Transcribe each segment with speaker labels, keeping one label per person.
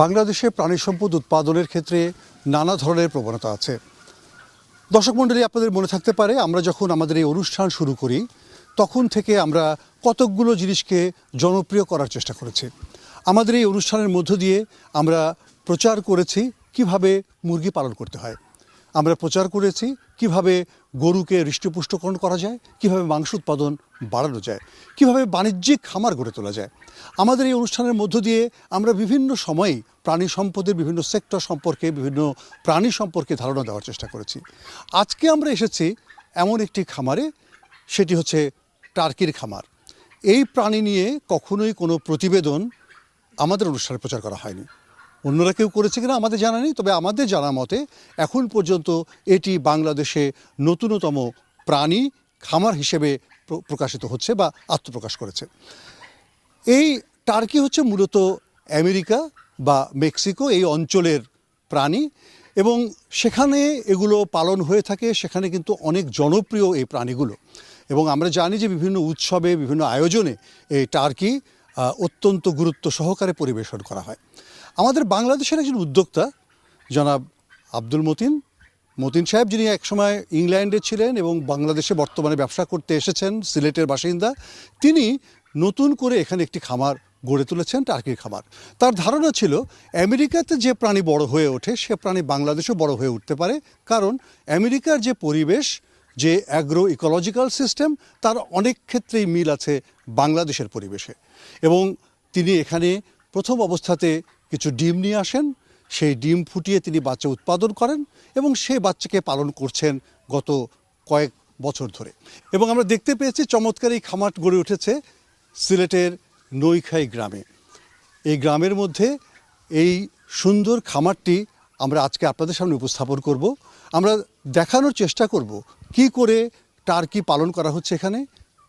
Speaker 1: বাংলাদেশে প্রাণী সম্পদ উৎপাদনের ক্ষেত্রে নানা ধরনের প্রবণতা আছে। দর্শক মণ্ডলী, আপনাদের মনে থাকতে পারে, আমরা যখন আমাদের এই অনুষ্ঠান শুরু করি, তখন থেকে আমরা কতকগুলো জিনিসকে জনপ্রিয় করার চেষ্টা করেছি। আমাদের এই অনুষ্ঠানের মধ্য দিয়ে আমরা প্রচার করেছি কীভাবে মুরগি পালন করতে হয়। আমরা প্রচার করেছি কীভাবে গরুকে হৃষ্টপুষ্টকরণ করা যায়, কীভাবে মাংস উৎপাদন বাড়ানো যায়। কীভাবে বাণিজ্যিক খামার গড়ে তোলা যায়? আমাদের এই অনুষ্ঠানের মধ্য দিয়ে আমরা বিভিন্ন সময়েই প্রাণী সম্পদের বিভিন্ন সেক্টর সম্পর্কে, বিভিন্ন প্রাণী সম্পর্কে ধারণা দেওয়ার চেষ্টা করেছি। আজকে আমরা এসেছি এমন একটি খামারে, সেটি হচ্ছে টার্কির খামার। এই প্রাণী নিয়ে কখনোই কোনো প্রতিবেদন আমাদের অনুষ্ঠানে প্রচার করা হয়নি। অন্যরা কেউ করেছে কিনা আমাদের জানা নেই, তবে আমাদের জানা মতে এখন পর্যন্ত এটি বাংলাদেশে নতুনতম প্রাণী খামার হিসেবে প্রকাশিত হচ্ছে বা আত্মপ্রকাশ করেছে। এই টার্কি হচ্ছে মূলত আমেরিকা বা মেক্সিকো, এই অঞ্চলের প্রাণী এবং সেখানে এগুলো পালন হয়ে থাকে, সেখানে কিন্তু অনেক জনপ্রিয় এই প্রাণীগুলো। এবং আমরা জানি যে বিভিন্ন উৎসবে, বিভিন্ন আয়োজনে এই টার্কি অত্যন্ত গুরুত্ব সহকারে পরিবেশন করা হয়। আমাদের বাংলাদেশের একজন উদ্যোক্তা, জনাব আব্দুল মতিন মতিন সাহেব, যিনি একসময় ইংল্যান্ডে ছিলেন এবং বাংলাদেশে বর্তমানে ব্যবসা করতে এসেছেন, সিলেটের বাসিন্দা, তিনি নতুন করে এখানে একটি খামার গড়ে তুলেছেন, টার্কির খামার। তার ধারণা ছিল, আমেরিকাতে যে প্রাণী বড় হয়ে ওঠে, সে প্রাণী বাংলাদেশেও বড় হয়ে উঠতে পারে, কারণ আমেরিকার যে পরিবেশ, যে অ্যাগ্রো ইকোলজিক্যাল সিস্টেম তার অনেক ক্ষেত্রেই মিল আছে বাংলাদেশের পরিবেশে। এবং তিনি এখানে প্রথম অবস্থাতে কিছু ডিম নিয়ে আসেন সেই ডিম ফুটিয়ে তিনি বাচ্চা উৎপাদন করেন এবং সেই বাচ্চাকে পালন করছেন গত কয়েক বছর ধরে। এবং আমরা দেখতে পেয়েছি চমৎকার এই খামার গড়ে উঠেছে সিলেটের নৈখাই গ্রামে। এই গ্রামের মধ্যে এই সুন্দর খামারটি আমরা আজকে আপনাদের সামনে উপস্থাপন করব। আমরা দেখানোর চেষ্টা করব কি করে টার্কি পালন করা হচ্ছে এখানে।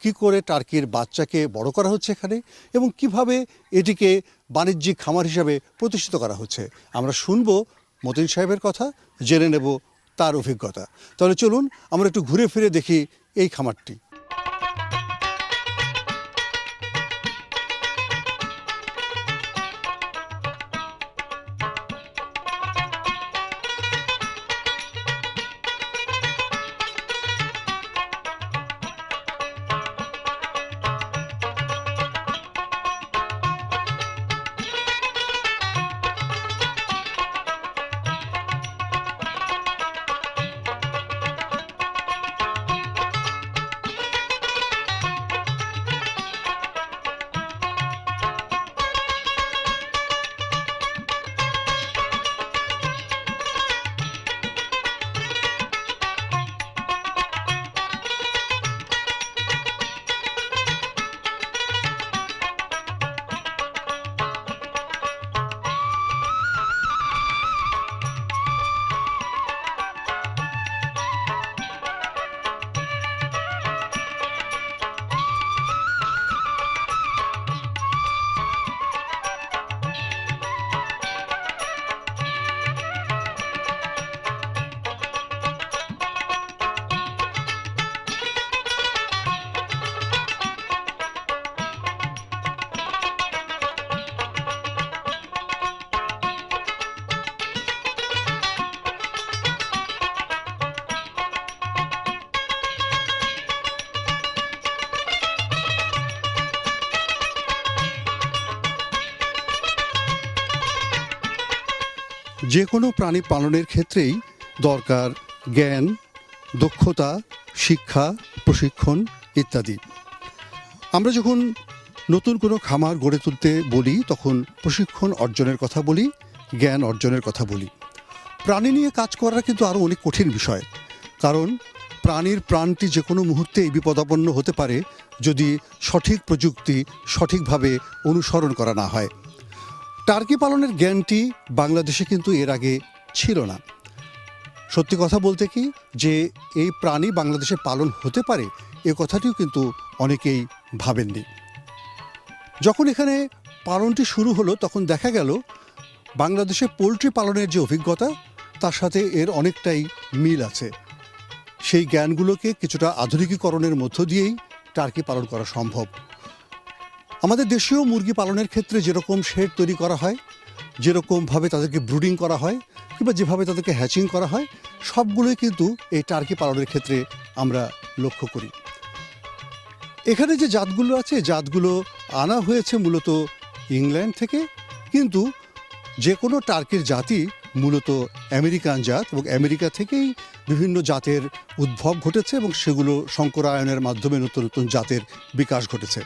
Speaker 1: কি করে টার্কির বাচ্চাকে বড় করা হচ্ছে এখানে এবং কীভাবে এটিকে বাণিজ্যিক খামার হিসাবে প্রতিষ্ঠিত করা হচ্ছে? আমরা শুনব মতিন সাহেবের কথা, জেনে নেব তার অভিজ্ঞতা। তাহলে চলুন আমরা একটু ঘুরে ফিরে দেখি এই খামারটি। যে কোনো প্রাণী পালনের ক্ষেত্রেই দরকার জ্ঞান, দক্ষতা, শিক্ষা, প্রশিক্ষণ ইত্যাদি। আমরা যখন নতুন কোনো খামার গড়ে তুলতে বলি, তখন প্রশিক্ষণ অর্জনের কথা বলি, জ্ঞান অর্জনের কথা বলি। প্রাণী নিয়ে কাজ করা কিন্তু আরও অনেক কঠিন বিষয়। কারণ প্রাণীর প্রাণটি যে কোনো মুহূর্তেই বিপদাপন্ন হতে পারে যদি সঠিক প্রযুক্তি সঠিকভাবে অনুসরণ করা না হয়। টার্কি পালনের জ্ঞানটি বাংলাদেশে কিন্তু এর আগে ছিল না। সত্যি কথা বলতে কি, যে এই প্রাণী বাংলাদেশে পালন হতে পারে, এ কথাটিও কিন্তু অনেকেই ভাবেননি। যখন এখানে পালনটি শুরু হলো, তখন দেখা গেল, বাংলাদেশে পোলট্রি পালনের যে অভিজ্ঞতা, তার সাথে এর অনেকটাই মিল আছে। সেই জ্ঞানগুলোকে কিছুটা আধুনিকীকরণের মধ্য দিয়েই টার্কি পালন করা সম্ভব। আমাদের দেশীয় মুরগি পালনের ক্ষেত্রে যেরকম শেড তৈরি করা হয়, যেরকমভাবে তাদেরকে ব্রুডিং করা হয়, কিংবা যেভাবে তাদেরকে হ্যাচিং করা হয়, সবগুলোই কিন্তু এই টার্কি পালনের ক্ষেত্রে আমরা লক্ষ্য করি। এখানে যে জাতগুলো আছে, জাতগুলো আনা হয়েছে মূলত ইংল্যান্ড থেকে, কিন্তু যে কোনো টার্কির জাতি, মূলত আমেরিকান জাত এবং আমেরিকা থেকেই বিভিন্ন জাতের উদ্ভব ঘটেছে এবং সেগুলো শঙ্করায়নের মাধ্যমে নতুন নতুন জাতের বিকাশ ঘটেছে।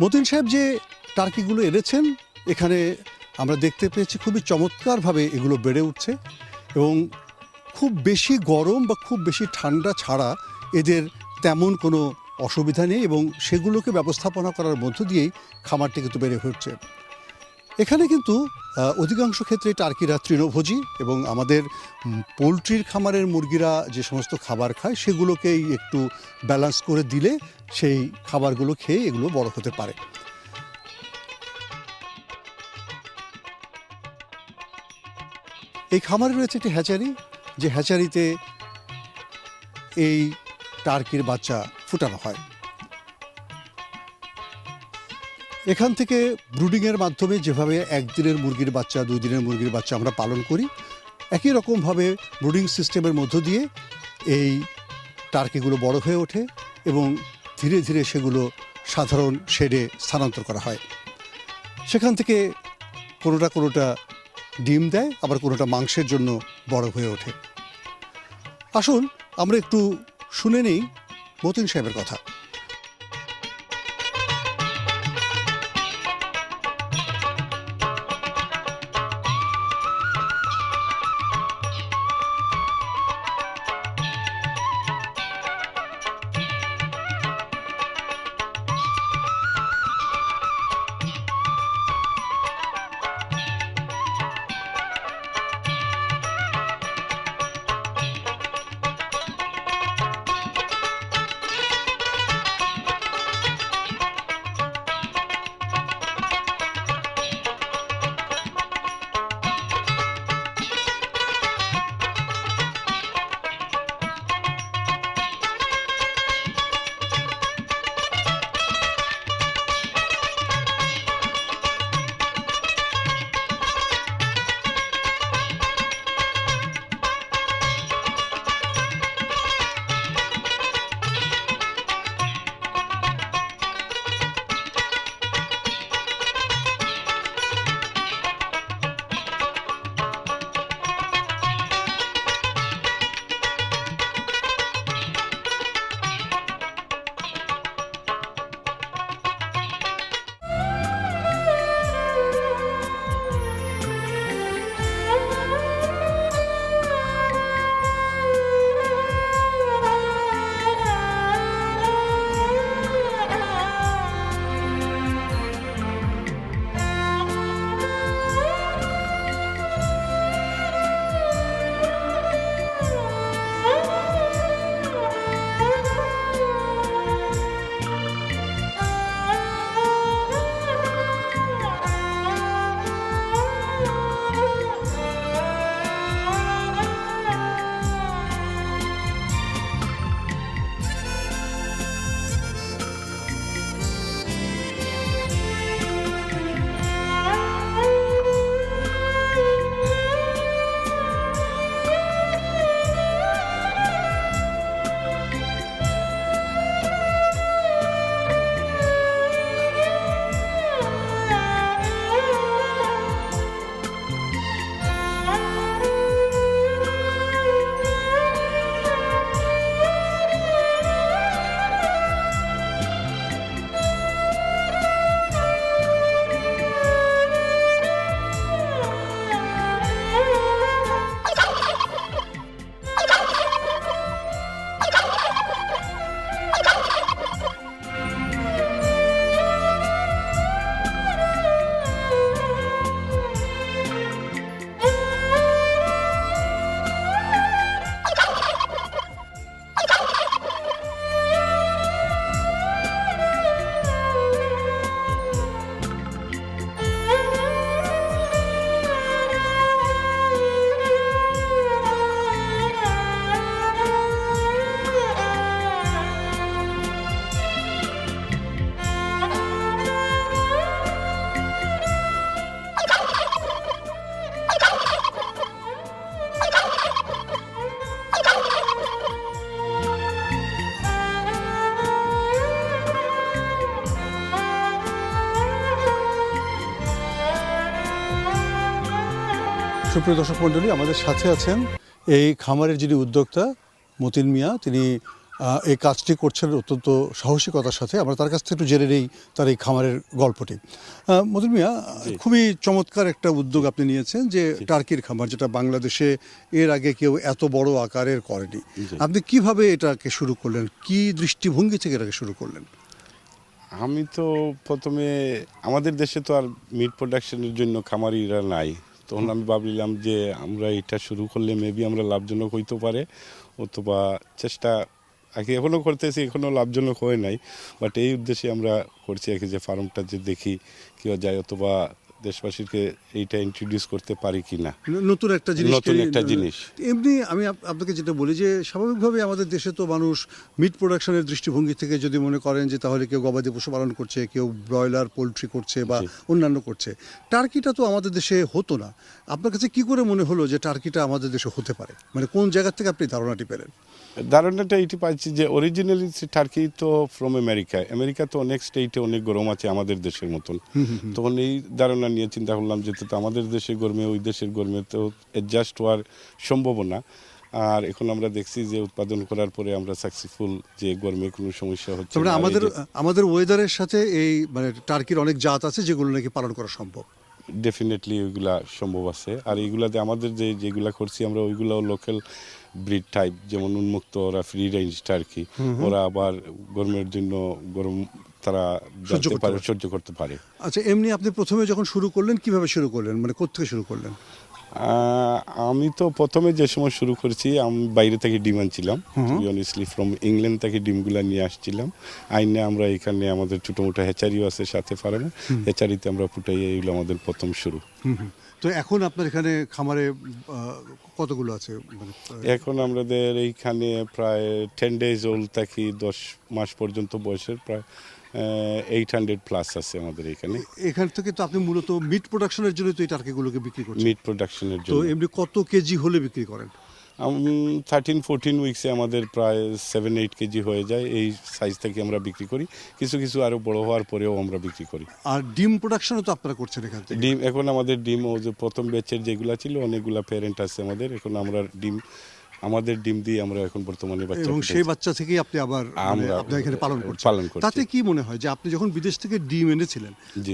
Speaker 1: মতিন সাহেব যে টার্কিগুলো এনেছেন, এখানে আমরা দেখতে পেয়েছি খুবই চমৎকারভাবে এগুলো বেড়ে উঠছে এবং খুব বেশি গরম বা খুব বেশি ঠান্ডা ছাড়া এদের তেমন কোনো অসুবিধা নেই এবং সেগুলোকে ব্যবস্থাপনা করার মধ্য দিয়েই খামারটি কিন্তু বেড়ে উঠছে। এখানে কিন্তু অধিকাংশ ক্ষেত্রে টার্কিরা তৃণভোজী এবং আমাদের পোলট্রির খামারের মুরগিরা যে সমস্ত খাবার খায় সেগুলোকেই একটু ব্যালেন্স করে দিলে সেই খাবারগুলো খেয়ে এগুলো বড় হতে পারে। এই খামারে রয়েছে একটি হ্যাচারি, যে হ্যাচারিতে এই টার্কির বাচ্চা ফুটানো হয়। এখান থেকে ব্রুডিংয়ের মাধ্যমে যেভাবে একদিনের মুরগির বাচ্চা দুই দিনের মুরগির বাচ্চা আমরা পালন করি, একই রকমভাবে ব্রুডিং সিস্টেমের মধ্য দিয়ে এই টার্কিগুলো বড় হয়ে ওঠে এবং ধীরে ধীরে সেগুলো সাধারণ শেডে স্থানান্তর করা হয়। সেখান থেকে কোনোটা কোনোটা ডিম দেয়, আবার কোনোটা মাংসের জন্য বড় হয়ে ওঠে। আসুন আমরা একটু শুনে নেই মতিন সাহেবের কথা। সুপ্রিয় দর্শক মণ্ডলী আমাদের সাথে আছেন এই খামারের যিনি উদ্যোক্তা মতিন মিয়া তিনি এই কাজটি করছেন অত্যন্ত সাহসিকতার সাথে। আমরা তার কাছ থেকে একটু জেনে নেই তার এই খামারের গল্পটি। মতিন মিয়া খুবই চমৎকার একটা উদ্যোগ আপনি নিয়েছেন যে টার্কির খামার যেটা বাংলাদেশে এর আগে কেউ এত বড় আকারের করেনি। আপনি কীভাবে এটাকে শুরু করলেন? কি দৃষ্টিভঙ্গি থেকে এটাকে শুরু করলেন?
Speaker 2: আমি তো প্রথমে আমাদের দেশে তো আর মিট প্রোডাকশনের জন্য খামারিরা নাই। তখন আমি ভাবলাম যে আমরা এটা শুরু করলে মেবি আমরা লাভজনক হইতে পারে, অথবা চেষ্টা আগে এখনও করতেছি এখনও লাভজনক হয় নাই। বাট এই উদ্দেশ্যে আমরা করছি আর কি যে ফার্মটা যে দেখি কেউ যায়, অথবা দেশবাসীকে এইটা ইন্ট্রোডিউস করতে পারি কি না
Speaker 1: নতুন একটা জিনিস
Speaker 2: নতুন একটা জিনিস।
Speaker 1: এমনি আমি আপনাকে যেটা বলি যে স্বাভাবিকভাবে আমাদের দেশে তো মানুষ মিট প্রোডাকশনের দৃষ্টিভঙ্গি থেকে যদি মনে করেন যে তাহলে কেউ গবাদি পশু পালন করছে কেউ ব্রয়লার পোলট্রি করছে বা অন্যান্য করছে। টার্কিটা তো আমাদের দেশে হতো না। আপনার কাছে কি করে মনে হলো যে টার্কিটা আমাদের দেশে হতে পারে? মানে কোন জায়গা থেকে আপনি ধারণাটি পেলেন?
Speaker 2: ধারণাটা এটি পাচ্ছি যে অরিজিনালি টার্কি তো ফ্রম আমেরিকা আমেরিকা তো অনেক স্টেটে অনেক গরম আছে আমাদের দেশের মতন। তখন এই ধারণা নিয়ে চিন্তা করলাম যে তো আমাদের দেশের গরমে ওই দেশের গরমে তো অ্যাডজাস্ট হওয়ার সম্ভাবনা। আর এখন আমরা দেখছি যে উৎপাদন করার পরে আমরা সাকসেসফুল যে গরমে কোনো সমস্যা হচ্ছে না।
Speaker 1: আমাদের আমাদের ওয়েদারের সাথে এই মানে টার্কির অনেক জাত আছে যেগুলো নাকি পালন করা সম্ভব।
Speaker 2: ডেফিনেটলি ওইগুলা সম্ভব আছে। আর এইগুলাতে আমাদের যে যেগুলা করছি আমরা ওইগুলাও লোকাল ব্রিড টাইপ যেমন উন্মুক্ত ওরা ফ্রি রেঞ্জ টার্কি ওরা আবার গরমের জন্য গরম তারা
Speaker 1: সহ্য
Speaker 2: জানতে
Speaker 1: করতে
Speaker 2: পারে
Speaker 1: পারে।
Speaker 2: সহ্য করতে পারে।
Speaker 1: আচ্ছা এমনি আপনি প্রথমে যখন শুরু করলেন কীভাবে শুরু করলেন? মানে কোথেকে শুরু করলেন?
Speaker 2: আমি তো প্রথমে যে সময় শুরু করেছি আমি বাইরে থেকে ডিম আনছিলাম। অনেস্টলি ফ্রম ইংল্যান্ড থেকে ডিমগুলো নিয়ে আসছিলাম। আইনে আমরা এখানে আমাদের ছোটো মোটো হ্যাচারিও আছে সাথে ফার্মে। হ্যাচারিতে আমরা ফুটাই এগুলো আমাদের প্রথম শুরু।
Speaker 1: তো এখন আপনার এখানে খামারে কতগুলো আছে? মানে
Speaker 2: এখন আমাদের এইখানে প্রায় টেন ডেজ ওল্ড থাকি দশ মাস পর্যন্ত বয়সের প্রায় এইট হান্ড্রেড প্লাস আছে আমাদের এখানে।
Speaker 1: এখান থেকে তো আপনি মূলত মিট প্রোডাকশনের জন্য তো এই টার্কিগুলোকে বিক্রি করছেন।
Speaker 2: মিট প্রোডাকশনের
Speaker 1: তো
Speaker 2: জন্য।
Speaker 1: এমনি কত কেজি হলে বিক্রি করেন?
Speaker 2: থার্টিন ফোরটিন উইক্সে আমাদের প্রায় সেভেন এইট কেজি হয়ে যায়। এই সাইজ থেকে আমরা বিক্রি করি। কিছু কিছু আরও বড় হওয়ার পরেও আমরা বিক্রি করি।
Speaker 1: আর ডিম প্রোডাকশনও তো আপনারা করছেন এখান থেকে।
Speaker 2: ডিম এখন আমাদের ডিম ও যে প্রথম ব্যাচের যেগুলা ছিল অনেকগুলা প্যারেন্ট আছে আমাদের। এখন আমরা ডিম আমাদের ডিম দিয়ে আমরা এখন বর্তমানে বাচ্চা
Speaker 1: এবং সেই বাচ্চা থেকেই আপনি আবার মানে
Speaker 2: আমরা
Speaker 1: এখানে পালন করছেন।
Speaker 2: পালন করছি।
Speaker 1: তাতে কি মনে হয় যে আপনি যখন বিদেশ থেকে ডিম এনেছিলেন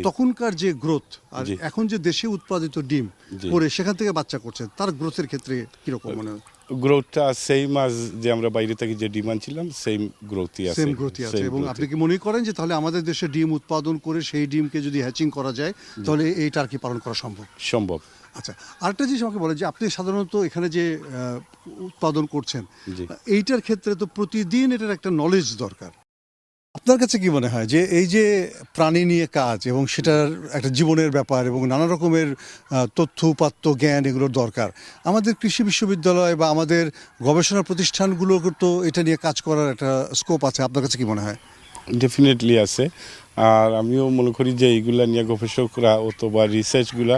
Speaker 1: তখনকার যে গ্রোথ আর এখন যে দেশে উৎপাদিত ডিম। করে সেখান থেকে বাচ্চা করছেন তার গ্রোথের ক্ষেত্রে কীরকম মনে হয়?
Speaker 2: গ্রোথটা সেম আজ যে আমরা বাইরে থেকে যে ডিমান্ড ছিলাম সেম গ্রোথই আছে।
Speaker 1: সেম গ্রোথই আছে এবং আপনি কি মনে করেন যে তাহলে আমাদের দেশে ডিম উৎপাদন করে সেই ডিমকে যদি হ্যাচিং করা যায় তাহলে এই টার্কি পালন করা সম্ভব?
Speaker 2: সম্ভব।
Speaker 1: আচ্ছা আরেকটা জিনিস আমাকে বলেন যে আপনি সাধারণত এখানে যে উৎপাদন করছেন। এইটার ক্ষেত্রে তো প্রতিদিন এটার একটা নলেজ দরকার আপনার কাছে কি মনে হয় যে এই যে প্রাণী নিয়ে কাজ এবং সেটার একটা জীবনের ব্যাপার এবং নানা রকমের তথ্য উপাত্ত জ্ঞান এগুলোর দরকার আমাদের কৃষি বিশ্ববিদ্যালয় বা আমাদের গবেষণা প্রতিষ্ঠানগুলোর তো এটা নিয়ে কাজ করার একটা স্কোপ আছে আপনার কাছে কি মনে হয়
Speaker 2: ডেফিনেটলি আছে। আর আমিও মনে করি যে এইগুলা নিয়ে গবেষকরা অথবা রিসার্চগুলা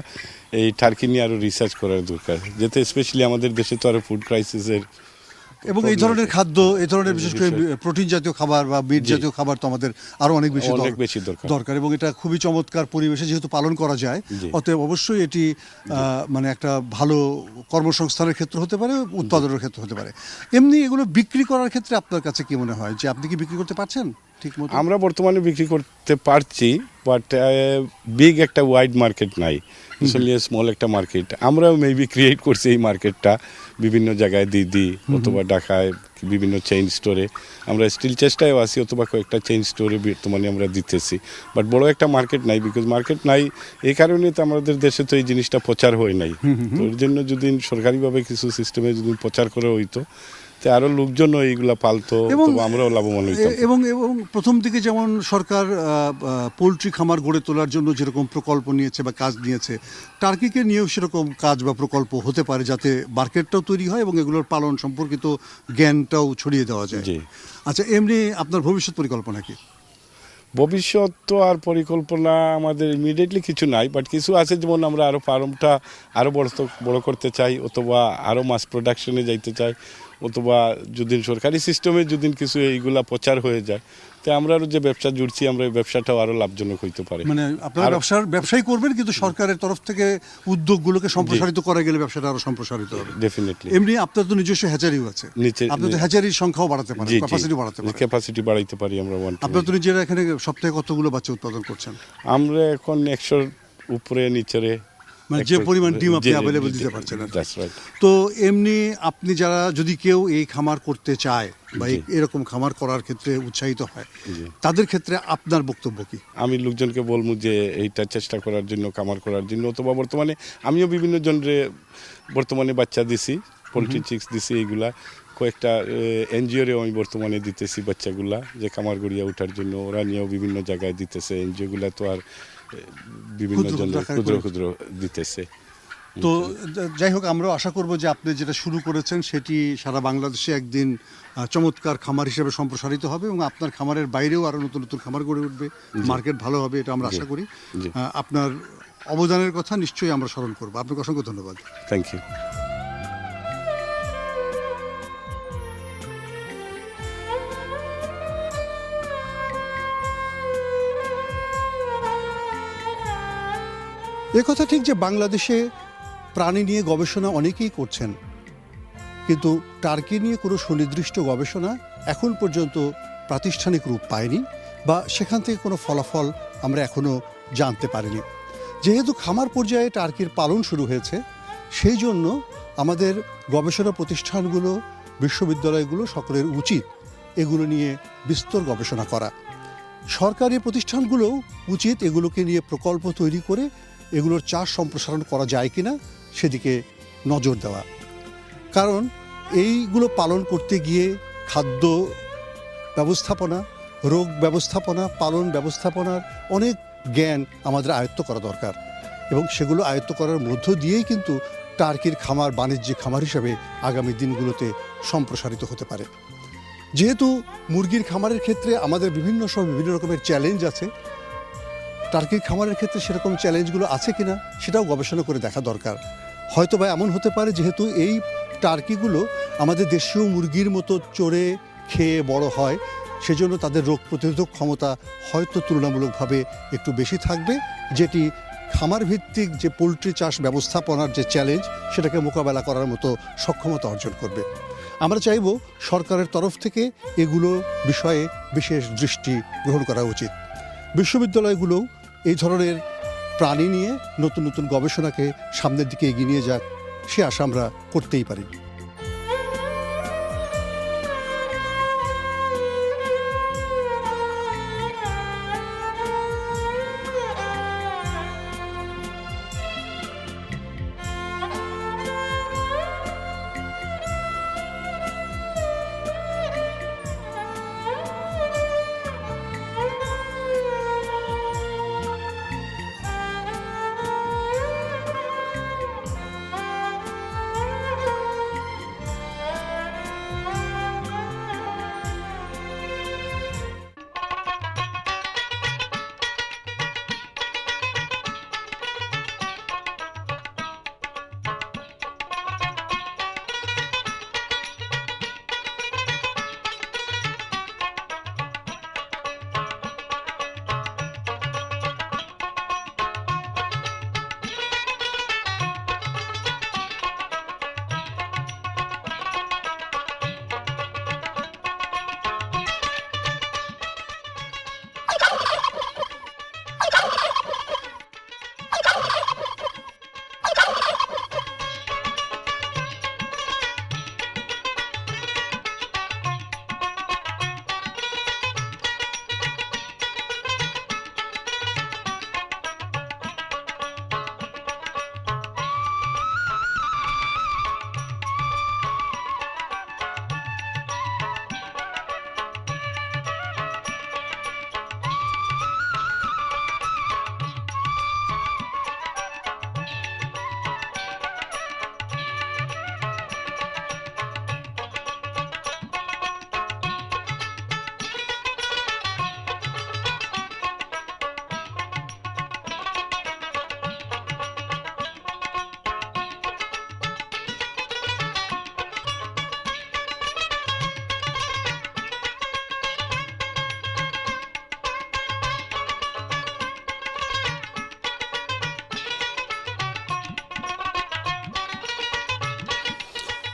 Speaker 2: এই টার্কি নিয়ে আরও রিসার্চ করার দরকার। যাতে স্পেশালি আমাদের দেশে তো আরও ফুড ক্রাইসিসের
Speaker 1: এবং এই ধরনের খাদ্য এই ধরনের বিশেষ করে প্রোটিন জাতীয় খাবার বা
Speaker 2: জি।
Speaker 1: জাতীয় খাবার তো আমাদের আরও অনেক বেশি
Speaker 2: অনেক বেশি দরকার।
Speaker 1: দরকার এবং এটা খুবই চমৎকার পরিবেশে যেহেতু পালন করা যায় অতএব অবশ্যই এটি মানে একটা ভালো কর্মসংস্থানের ক্ষেত্র হতে পারে উৎপাদনের ক্ষেত্র হতে পারে। এমনি এগুলো বিক্রি করার ক্ষেত্রে আপনার কাছে কি মনে হয়? যে আপনি কি বিক্রি করতে পারছেন?
Speaker 2: আমরা বর্তমানে বিক্রি করতে পারছি বাট বিগ একটা ওয়াইড মার্কেট নাই। আসলে স্মল একটা মার্কেট আমরাও মেবি ক্রিয়েট করছি এই মার্কেটটা বিভিন্ন জায়গায় দিই অথবা ঢাকায় বিভিন্ন চেইন স্টোরে আমরা স্টিল চেষ্টায় আছি অথবা কয়েকটা চেইন স্টোরে বর্তমানে আমরা দিতেছি। বাট বড় একটা মার্কেট নাই বিকজ মার্কেট নাই এই কারণে তো আমাদের দেশে তো এই জিনিসটা প্রচার হয় নাই। তো এর জন্য যদি সরকারিভাবে কিছু সিস্টেমে যদি প্রচার করা হইতো তো আরও লোকজন এইগুলা পালতো
Speaker 1: এবং
Speaker 2: আমরাও লাভবান হইতাম।
Speaker 1: এবং এবং প্রথম দিকে যেমন সরকার পোলট্রি খামার গড়ে তোলার জন্য যেরকম প্রকল্প নিয়েছে বা কাজ নিয়েছে টার্কিকে নিয়েও সেরকম কাজ বা প্রকল্প হতে পারে যাতে মার্কেটটাও তৈরি হয় এবং এগুলোর পালন সম্পর্কিত জ্ঞানটাও ছড়িয়ে দেওয়া যায়। আচ্ছা এমনি আপনার ভবিষ্যৎ পরিকল্পনা কি?
Speaker 2: ভবিষ্যৎ তো আর পরিকল্পনা আমাদের ইমিডিয়েটলি কিছু নাই বাট কিছু আছে যেমন আমরা আরও ফার্মটা আরও বড় বড় করতে চাই অথবা আরও মাস প্রোডাকশনে যাইতে চাই। অথবা যদি সরকারি সিস্টেমে যদি কিছু এইগুলা প্রচার হয়ে যায় তো আমরা আরও যে ব্যবসা জুড়ছি আমরা এই ব্যবসাটাও আরও লাভজনক হইতে পারে।
Speaker 1: মানে আপনারা ব্যবসার ব্যবসাই করবেন কিন্তু সরকারের তরফ থেকে উদ্যোগগুলোকে সম্প্রসারিত করা গেলে ব্যবসাটা আরও সম্প্রসারিত হবে।
Speaker 2: ডেফিনেটলি
Speaker 1: এমনি আপনার তো নিজস্ব হ্যাচারিও আছে।
Speaker 2: নিচে
Speaker 1: আপনি তো হ্যাচারির সংখ্যাও বাড়াতে পারেন ক্যাপাসিটি বাড়াতে পারেন
Speaker 2: ক্যাপাসিটি বাড়াইতে পারি আমরা ওয়ান
Speaker 1: আপনার তো নিজেরা এখানে সপ্তাহে কতগুলো বাচ্চা উৎপাদন করছেন?
Speaker 2: আমরা এখন একশোর উপরে নিচরে
Speaker 1: মানে যে পরিমাণ ডিম আপনি
Speaker 2: জি,
Speaker 1: দিতে পারছেন. তো এমনি আপনি যারা যদি কেউ এই খামার করতে চায় বা এরকম খামার করার ক্ষেত্রে উৎসাহিত হয় তাদের ক্ষেত্রে আপনার বক্তব্য কি?
Speaker 2: আমি লোকজনকে বলব যে এইটা চেষ্টা করার জন্য খামার করার জন্য অথবা বর্তমানে আমিও বিভিন্ন জনরে বর্তমানে বাচ্চা দিছি পোলট্রি চিক্স দিছি এইগুলা। কয়েকটা এনজিওরেও আমি বর্তমানে দিতেছি বাচ্চাগুলা যে কামার গড়িয়া ওঠার জন্য। ওরা নিয়েও বিভিন্ন জায়গায় দিতেছে এনজিওগুলা তো আর বিভিন্ন
Speaker 1: ক্ষুদ্র ক্ষুদ্র
Speaker 2: জনের ক্ষুদ্র ক্ষুদ্র দিতেছে।
Speaker 1: তো যাই হোক আমরা আশা করব যে আপনি যেটা শুরু করেছেন সেটি সারা বাংলাদেশে একদিন চমৎকার খামার হিসেবে সম্প্রসারিত হবে এবং আপনার খামারের বাইরেও আরও নতুন নতুন খামার গড়ে উঠবে। মার্কেট ভালো হবে এটা আমরা আশা করি। আপনার অবদানের কথা নিশ্চয়ই আমরা স্মরণ করব। আপনাকে অসংখ্য ধন্যবাদ।
Speaker 2: থ্যাংক ইউ
Speaker 1: কথা ঠিক যে বাংলাদেশে প্রাণী নিয়ে গবেষণা অনেকেই করছেন। কিন্তু টার্কি নিয়ে কোনো সুনির্দিষ্ট গবেষণা এখন পর্যন্ত প্রাতিষ্ঠানিক রূপ পায়নি বা সেখান থেকে কোনো ফলাফল আমরা এখনও জানতে পারিনি। যেহেতু খামার পর্যায়ে টার্কির পালন শুরু হয়েছে, সেই জন্য আমাদের গবেষণা প্রতিষ্ঠানগুলো, বিশ্ববিদ্যালয়গুলো সকলের উচিত এগুলো নিয়ে বিস্তর গবেষণা করা। সরকারি প্রতিষ্ঠানগুলোও উচিত এগুলোকে নিয়ে প্রকল্প তৈরি করে এগুলোর চাষ সম্প্রসারণ করা যায় কিনা সেদিকে নজর দেওয়া। কারণ এইগুলো পালন করতে গিয়ে খাদ্য ব্যবস্থাপনা, রোগ ব্যবস্থাপনা, পালন ব্যবস্থাপনার অনেক জ্ঞান আমাদের আয়ত্ত করা দরকার এবং সেগুলো আয়ত্ত করার মধ্য দিয়েই কিন্তু টার্কির খামার বাণিজ্যিক খামার হিসাবে আগামী দিনগুলোতে সম্প্রসারিত হতে পারে। যেহেতু মুরগির খামারের ক্ষেত্রে আমাদের বিভিন্ন সময় বিভিন্ন রকমের চ্যালেঞ্জ আছে টার্কির খামারের ক্ষেত্রে সেরকম চ্যালেঞ্জগুলো আছে কিনা, সেটাও গবেষণা করে দেখা দরকার। হয়তো বা এমন হতে পারে যেহেতু এই টার্কিগুলো আমাদের দেশীয় মুরগির মতো চড়ে খেয়ে বড় হয়, সেজন্য তাদের রোগ প্রতিরোধক ক্ষমতা হয়তো তুলনামূলকভাবে একটু বেশি থাকবে, যেটি খামার ভিত্তিক যে পোলট্রি চাষ ব্যবস্থাপনার যে চ্যালেঞ্জ সেটাকে মোকাবেলা করার মতো সক্ষমতা অর্জন করবে। আমরা চাইব সরকারের তরফ থেকে এগুলো বিষয়ে বিশেষ দৃষ্টি গ্রহণ করা উচিত। বিশ্ববিদ্যালয়গুলোও এই ধরনের প্রাণী নিয়ে নতুন নতুন গবেষণাকে সামনের দিকে এগিয়ে নিয়ে যাক, সে আশা আমরা করতেই পারি।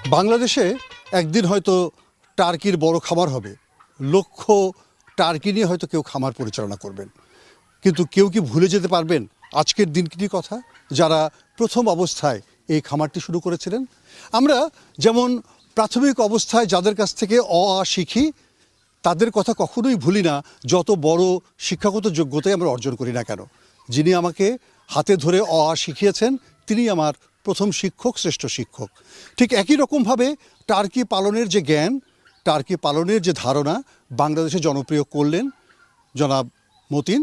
Speaker 1: বাংলাদেশে একদিন হয়তো টার্কির বড় খামার হবে। লক্ষ টার্কি নিয়ে হয়তো কেউ খামার পরিচালনা করবেন। কিন্তু কেউ কি ভুলে যেতে পারবেন আজকের দিনটির কথা? যারা প্রথম অবস্থায় এই খামারটি শুরু করেছিলেন। আমরা যেমন প্রাথমিক অবস্থায় যাদের কাছ থেকে অ, আ শিখি, তাদের কথা কখনোই ভুলি না। যত বড় শিক্ষাগত যোগ্যতাই আমরা অর্জন করি না কেন। যিনি আমাকে হাতে ধরে অ, আ শিখিয়েছেন তিনি আমার প্রথম শিক্ষক, শ্রেষ্ঠ শিক্ষক। ঠিক একই রকমভাবে টার্কি পালনের যে জ্ঞান, টার্কি পালনের যে ধারণা বাংলাদেশে জনপ্রিয় করলেন জনাব মতিন,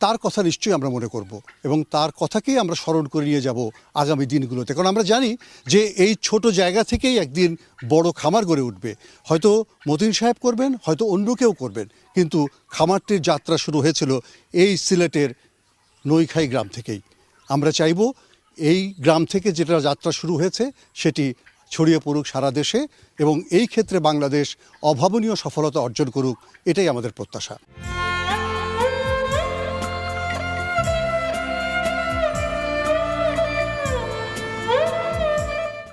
Speaker 1: তার কথা নিশ্চয়ই আমরা মনে করব এবং তার কথাকেই আমরা স্মরণ করে নিয়ে যাব আগামী দিনগুলোতে। কারণ আমরা জানি যে এই ছোট জায়গা থেকেই একদিন বড় খামার গড়ে উঠবে। হয়তো মতিন সাহেব করবেন, হয়তো অন্য কেউ করবেন, কিন্তু খামারটির যাত্রা শুরু হয়েছিল এই সিলেটের নৈখাই গ্রাম থেকেই। আমরা চাইব এই গ্রাম থেকে যেটা যাত্রা শুরু হয়েছে, সেটি ছড়িয়ে পড়ুক সারা দেশে এবং এই ক্ষেত্রে বাংলাদেশ অভাবনীয় সফলতা অর্জন করুক, এটাই আমাদের প্রত্যাশা।